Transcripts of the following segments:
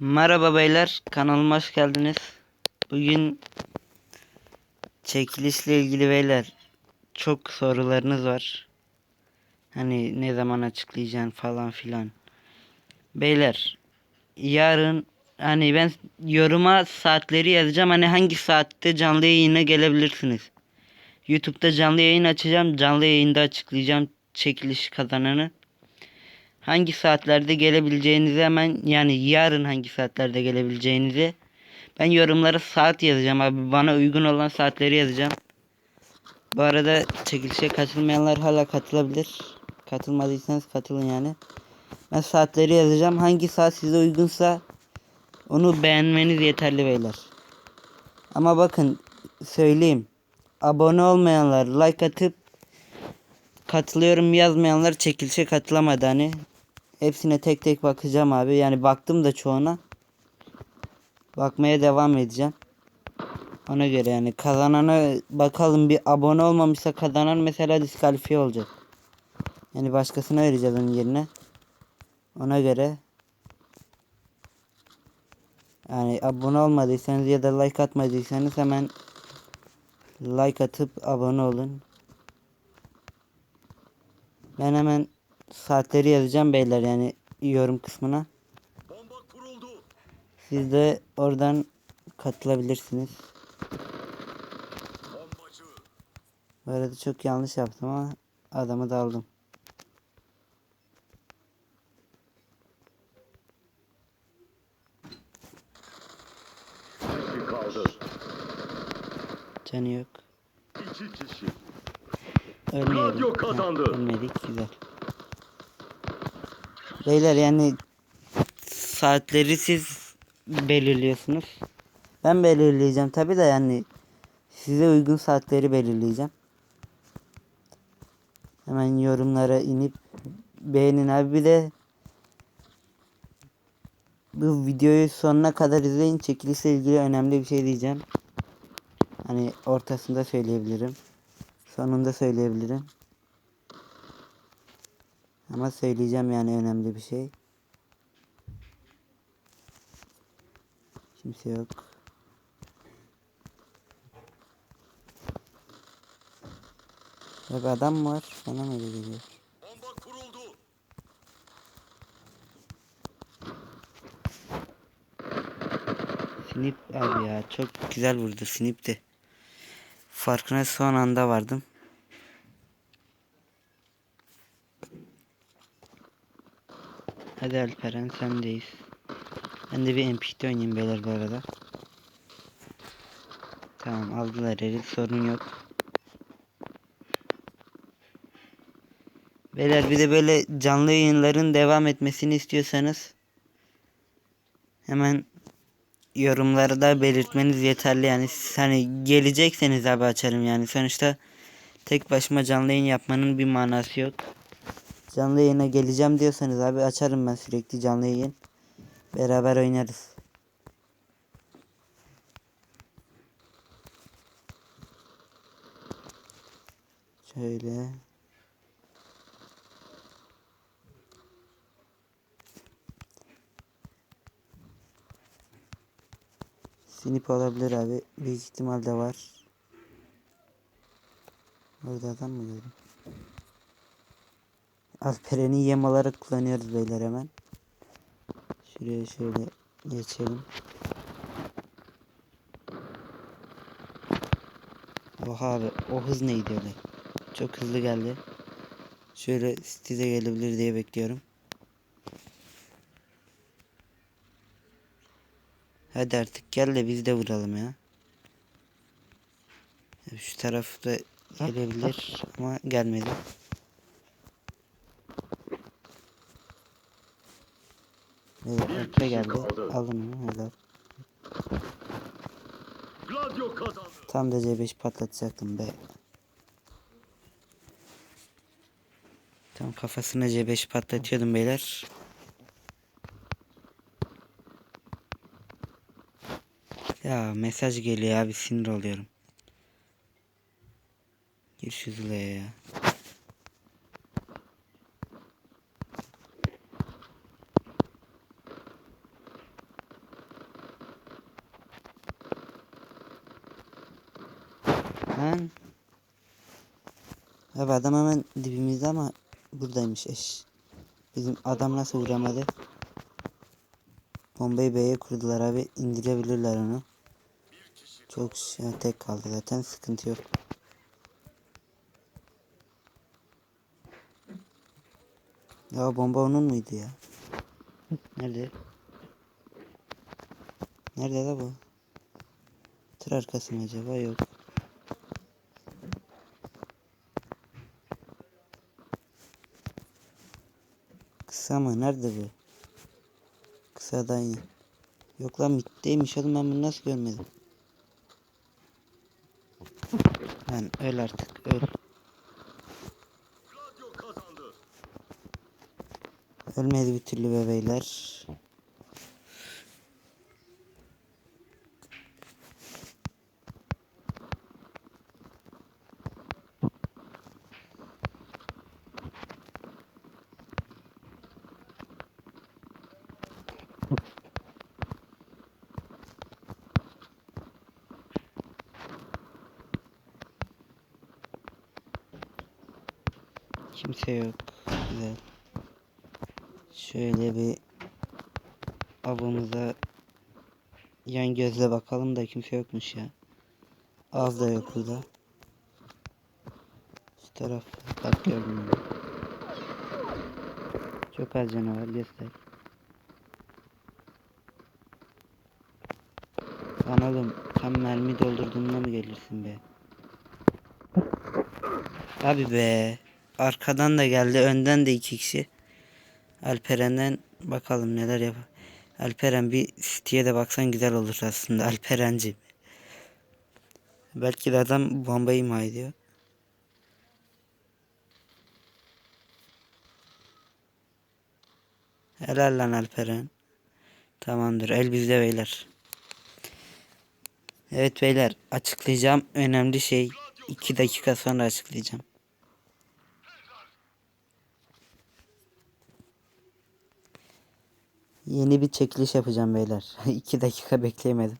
Merhaba beyler, kanalıma hoş geldiniz. Bugün çekilişle ilgili beyler çok sorularınız var. Hani ne zaman açıklayacaksın falan filan. Beyler yarın hani ben yoruma saatleri yazacağım. Hani hangi saatte canlı yayına gelebilirsiniz. YouTube'da canlı yayın açacağım. Canlı yayında açıklayacağım çekiliş kazananı hangi saatlerde gelebileceğinizi hemen yani yarın hangi saatlerde gelebileceğinizi ben yorumlara saat yazacağım abi bana uygun olan saatleri yazacağım. Bu arada çekilişe katılmayanlar hala katılabilir. Katılmadıysanız katılın yani. Ben saatleri yazacağım. Hangi saat size uygunsa onu beğenmeniz yeterli beyler. Ama bakın söyleyeyim. Abone olmayanlar like atıp katılıyorum yazmayanlar çekilişe katılamadı hani. Hepsine tek tek bakacağım abi. Yani baktım da çoğuna. Bakmaya devam edeceğim. Ona göre yani kazanana bakalım bir abone olmamışsa kazanan mesela diskalifiye olacak. Yani başkasına vereceğiz onun yerine. Ona göre yani abone olmadıysanız ya da like atmadıysanız hemen like atıp abone olun. Ben hemen saatleri yazacağım beyler yani yorum kısmına. Siz de oradan katılabilirsiniz. Bu arada çok yanlış yaptım ama adamı da aldım. Canı yok. İki kişi. Ölmeyelim. Radyo kazandı. Ha, ölmedik güzel. Beyler yani saatleri siz belirliyorsunuz. Ben belirleyeceğim tabi de yani size uygun saatleri belirleyeceğim. Hemen yorumlara inip beğenin abi bir de bu videoyu sonuna kadar izleyin. Çekilişle ilgili önemli bir şey diyeceğim. Hani ortasında söyleyebilirim. Sonunda söyleyebilirim. Ama söyleyeceğim yani önemli bir şey. Kimse yok. Ya bir adam var? Bana mı öyle geliyor? Bomba kuruldu. Snip abi ya çok güzel vurdu Snip de. Farkına son anda vardım. Hadi Alperen sendeyiz. Ben de bir MP'de oynayayım beyler bu arada. Tamam aldılar eli sorun yok. Beyler bir de böyle canlı yayınların devam etmesini istiyorsanız hemen yorumlarda belirtmeniz yeterli yani siz hani gelecekseniz abi açarım yani sonuçta tek başıma canlı yayın yapmanın bir manası yok. Canlı yayına geleceğim diyorsanız abi açarım ben sürekli canlı yayın. Beraber oynarız. Şöyle. Sinip olabilir abi. Büyük ihtimalle var. Orada adam mı gördüm? Alperen'i yem olarak kullanıyoruz beyler hemen. Şuraya şöyle geçelim. Oha abi o hız neydi öyle? Çok hızlı geldi. Şöyle size gelebilir diye bekliyorum. Hadi artık gel de biz de vuralım ya. Şu tarafta gelebilir ama gelmedi. Evet, Bir orta kişi geldi. kaldı. Alın helal. Gladio kazandı. Tam da C5 patlatacaktım be. Tam kafasına C5 patlatıyordum beyler. Ya mesaj geliyor abi sinir oluyorum. Gir şu ya. Lan. Abi adam hemen dibimizde ama buradaymış eş. Bizim adam nasıl vuramadı? Bombayı B'ye kurdular abi. indirebilirler onu. Çok şey, tek kaldı zaten sıkıntı yok. Ya bomba onun muydu ya? Nerede? Nerede la bu? Tır arkası mı acaba? Yok. Kısa mı? Nerede bu? Kısadan ya. Yok lan mitteymiş oğlum ben bunu nasıl görmedim? Lan öl artık öl. Ölmedi bir türlü bebeyler. Kimse yok. Güzel. Şöyle bir avımıza yan gözle bakalım da kimse yokmuş ya. Az da yok burada. Şu taraf bak gördün mü? Çok az canavar göster. Lan oğlum tam mermi doldurduğunda mı gelirsin be? Abi be. Arkadan da geldi önden de iki kişi. Alperen'den bakalım neler yap. Alperen bir City'ye de baksan güzel olur aslında Alperenci. Belki de adam bombayı imha ediyor. Helal lan Alperen. Tamamdır el bizde beyler. Evet beyler açıklayacağım önemli şey 2 dakika sonra açıklayacağım. Yeni bir çekiliş yapacağım beyler. 2 dakika bekleyemedim.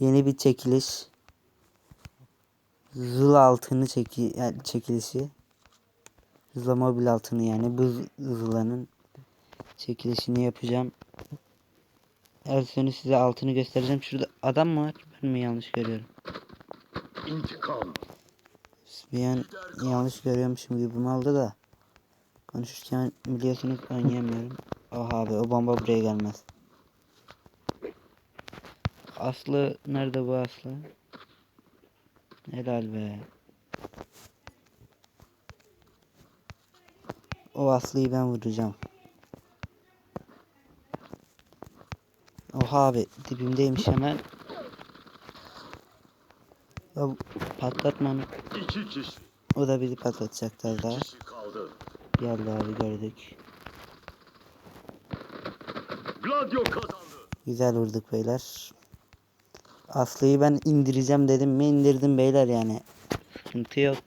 Yeni bir çekiliş. Zula altını çeki yani çekilişi. Zula mobil altını yani bu Zula'nın çekilişini yapacağım. Her sene size altını göstereceğim. Şurada adam mı var? Ben mi yanlış görüyorum? İntikam. Bir an yanlış görüyormuşum gibi oldu da. Konuşurken biliyorsunuz oynayamıyorum. Oha abi o bomba buraya gelmez. Aslı nerede bu Aslı? Helal be. O Aslı'yı ben vuracağım. Oha abi dibimdeymiş hemen. Ya patlatma onu. O da bizi patlatacaktı az daha. Geldi abi gördük. Gladio kazandı. Güzel vurduk beyler. Aslı'yı ben indireceğim dedim mi indirdim beyler yani. Sıkıntı yok.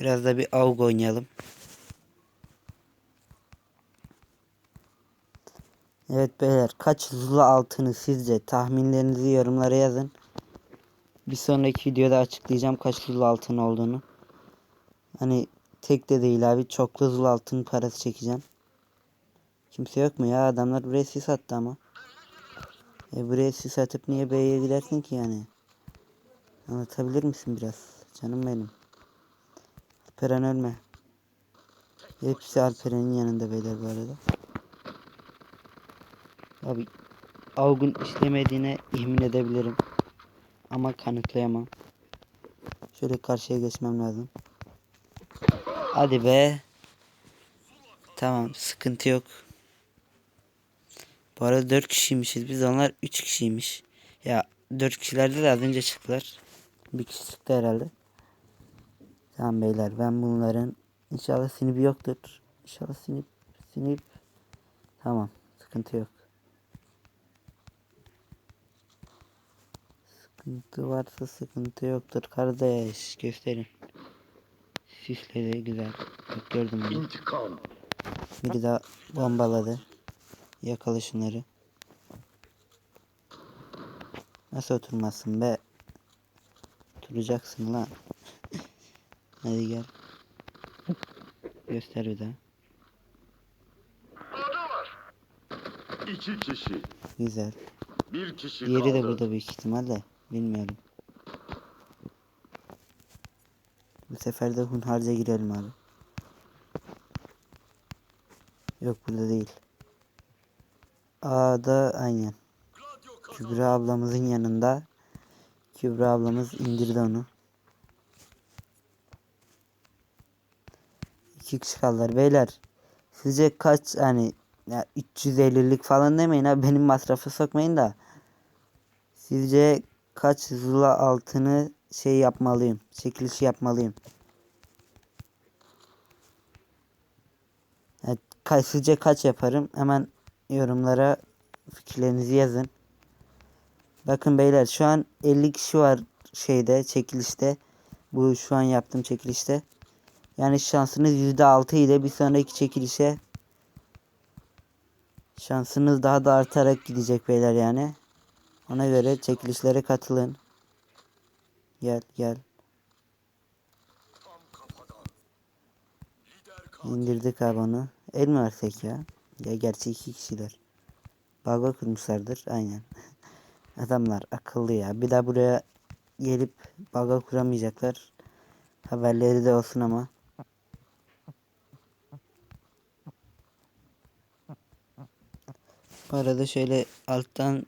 Biraz da bir AUG oynayalım. Evet beyler kaç Zula altını sizce tahminlerinizi yorumlara yazın. Bir sonraki videoda açıklayacağım kaç Zula altın olduğunu. Hani tek de değil abi çoklu Zula altın parası çekeceğim. Kimse yok mu ya adamlar buraya sis attı ama. E buraya sis atıp niye B'ye gidersin ki yani? Anlatabilir misin biraz? Canım benim. Alperen ölme. Hepsi Alperen'in yanında beyler bu arada. Abi Avgun işlemediğine yemin edebilirim. Ama kanıtlayamam. Şöyle karşıya geçmem lazım. Hadi be. Tamam sıkıntı yok. Bu arada 4 kişiymişiz biz onlar 3 kişiymiş. Ya 4 kişilerde de az önce çıktılar. Bir kişi çıktı herhalde. Tamam beyler ben bunların inşallah sinip yoktur. İnşallah sinip sinip. Tamam sıkıntı yok. Sıkıntı varsa sıkıntı yoktur kardeş gösterin. Sisledi güzel. Bak gördüm bunu. İntikam. Biri daha bombaladı. Yakala şunları. Nasıl oturmasın be? Duracaksın lan. Hadi gel. Göster bir daha. İki kişi. Güzel. Bir kişi Diğeri de kaldı. burada büyük ihtimalle. Bilmiyorum. Bu sefer de hunharca girelim abi. Yok burada değil. A'da aynen. Kübra ablamızın yanında. Kübra ablamız indirdi onu. İki kişi kaldılar beyler. Sizce kaç hani ya 350'lik falan demeyin ha benim masrafı sokmayın da. Sizce kaç zula altını şey yapmalıyım. Çekilişi yapmalıyım. Ka- sizce kaç yaparım? Hemen yorumlara fikirlerinizi yazın. Bakın beyler şu an 50 kişi var şeyde çekilişte. Bu şu an yaptığım çekilişte. Yani şansınız %6 ile bir sonraki çekilişe şansınız daha da artarak gidecek beyler yani. Ona göre çekilişlere katılın. Gel gel. İndirdik abi onu. El mi versek ya? Ya gerçi iki kişiler. Baga kurmuşlardır. Aynen. Adamlar akıllı ya. Bir daha buraya gelip baga kuramayacaklar. Haberleri de olsun ama. Bu arada şöyle alttan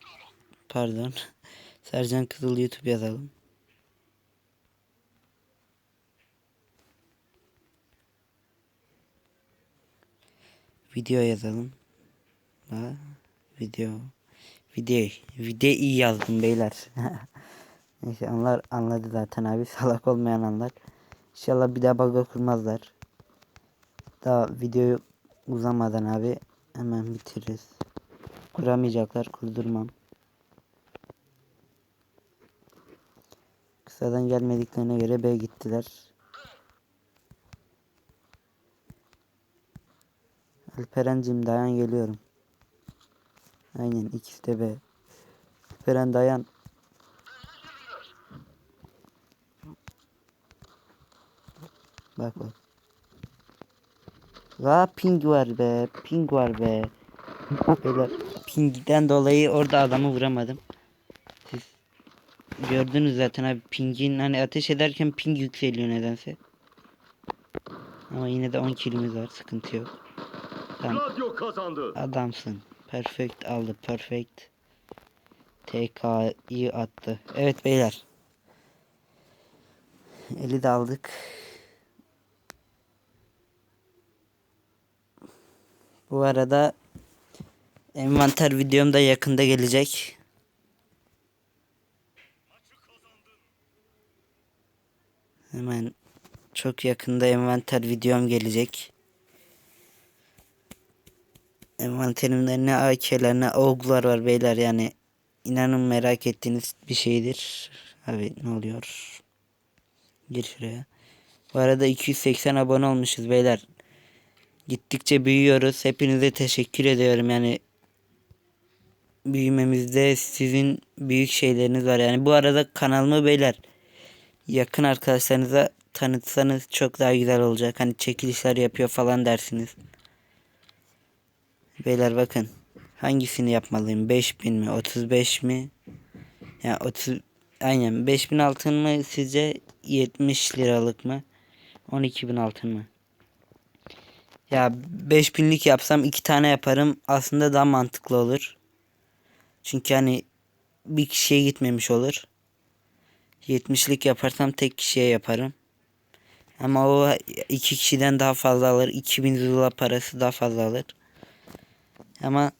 pardon. Sercan Kızıl YouTube yazalım. Video yazalım. Ha, video. Video. Video iyi yazdım beyler. Neyse onlar anladı zaten abi. Salak olmayan anlar. İnşallah bir daha bug'a kurmazlar. Daha videoyu uzamadan abi hemen bitiririz. Kuramayacaklar kurdurmam. Kısadan gelmediklerine göre B gittiler. Alperen'cim dayan geliyorum. Aynen ikisi de B. Alperen dayan. Bak bak. La ping var be. Ping var be. Beyler pingden dolayı orada adamı vuramadım. Siz gördünüz zaten abi pingin hani ateş ederken ping yükseliyor nedense. Ama yine de 10 kilimiz var sıkıntı yok. Tamam. Gladio kazandı. Adamsın. Perfect aldı. Perfect. TK'yı attı. Evet beyler. Eli de aldık. Bu arada envanter videom da yakında gelecek. Hemen çok yakında envanter videom gelecek. Envanterimde ne AK'ler ne AUG'lar var beyler yani inanın merak ettiğiniz bir şeydir. Abi ne oluyor? Gir şuraya. Bu arada 280 abone olmuşuz beyler. Gittikçe büyüyoruz. Hepinize teşekkür ediyorum yani. Büyümemizde sizin büyük şeyleriniz var. Yani bu arada kanalımı beyler yakın arkadaşlarınıza tanıtsanız çok daha güzel olacak. Hani çekilişler yapıyor falan dersiniz. Beyler bakın. Hangisini yapmalıyım? 5000 mi? 35 mi? Ya 30 aynen 5000 altın mı sizce 70 liralık mı? 12000 altın mı? Ya 5000'lik yapsam iki tane yaparım. Aslında daha mantıklı olur. Çünkü hani bir kişiye gitmemiş olur. 70'lik yaparsam tek kişiye yaparım. Ama o iki kişiden daha fazla alır. 2000 zula parası daha fazla alır. Ama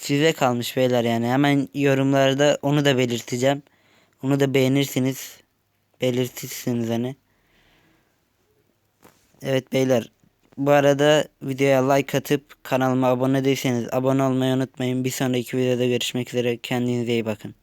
size kalmış beyler yani. Hemen yorumlarda onu da belirteceğim. Onu da beğenirsiniz. Belirtirsiniz hani. Evet beyler. Bu arada videoya like atıp kanalıma abone değilseniz abone olmayı unutmayın. Bir sonraki videoda görüşmek üzere. Kendinize iyi bakın.